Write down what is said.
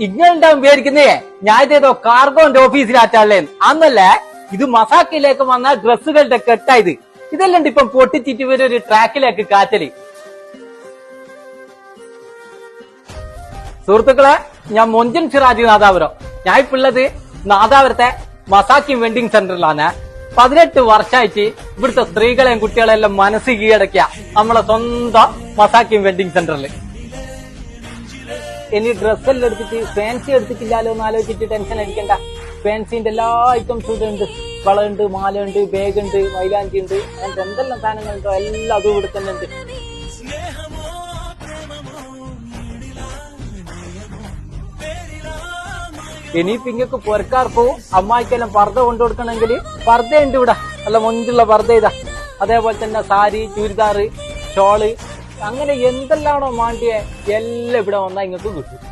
ഇങ്ങളുണ്ടാവും വിചാരിക്കുന്നേ. ഞാൻ ഇതേതോ കാർഗോന്റെ ഓഫീസിലാറ്റല്ലേ അന്നല്ലേ ഇത് മസാക്കിലേക്ക് വന്ന ഡ്രസ്സുകളുടെ കെട്ടായത്. ഇതെല്ലാം ഇപ്പം പൊട്ടിച്ചിട്ട് ഇവർ ഒരു ട്രാക്കിലേക്ക് കാറ്റൽ. സുഹൃത്തുക്കളെ ഞാൻ മൊഞ്ചൻ സിറാജ് നാദാപുരം. ഞാൻ ഇപ്പൊ ഉള്ളത് നാദാപുരത്തെ മസാക്കി വെഡിങ് സെന്ററിലാണ്. പതിനെട്ട് വർഷമായിട്ട് ഇവിടുത്തെ സ്ത്രീകളെയും കുട്ടികളെല്ലാം മനസ്സ് കീഴടക്കിയ നമ്മളെ സ്വന്തം മസാക്കി വെഡിങ് സെന്ററിൽ ഇനി ഡ്രസ്സെല്ലാം എടുത്തിട്ട് ഫാൻസി എടുത്തിട്ടില്ലാലോ എന്ന് ആലോചിച്ചിട്ട് ടെൻഷൻ അടിക്കണ്ട. ഫാൻസിന്റെ എല്ലാ ഐറ്റംസും ഇവിടെ ഉണ്ട്. വളയുണ്ട് മാലയുണ്ട് ബാഗ് ഉണ്ട് മൈലാഞ്ചി ഉണ്ട്. അങ്ങനത്തെ എന്തെല്ലാം സാധനങ്ങളുണ്ടോ എല്ലാം അതും ഇവിടെ തന്നെ ഉണ്ട്. ഇനിയിപ്പോ ഇങ്ങക്ക് പൊരക്കാർക്കോ അമ്മായിക്കെല്ലാം പർദ്ദ കൊണ്ടു കൊടുക്കണമെങ്കിൽ പർദ്ദ ഉണ്ട് ഇവിടെ. നല്ല മുൻപുള്ള പർദ്ദ ഇതാ. അതേപോലെ തന്നെ സാരി ചുരിദാറ് ഷോൾ അങ്ങനെ എന്തെല്ലാണോ മാണ്ടിയെ എല്ലാം ഇവിടെ വന്നാൽ ഇങ്ങക്ക് കിട്ടും.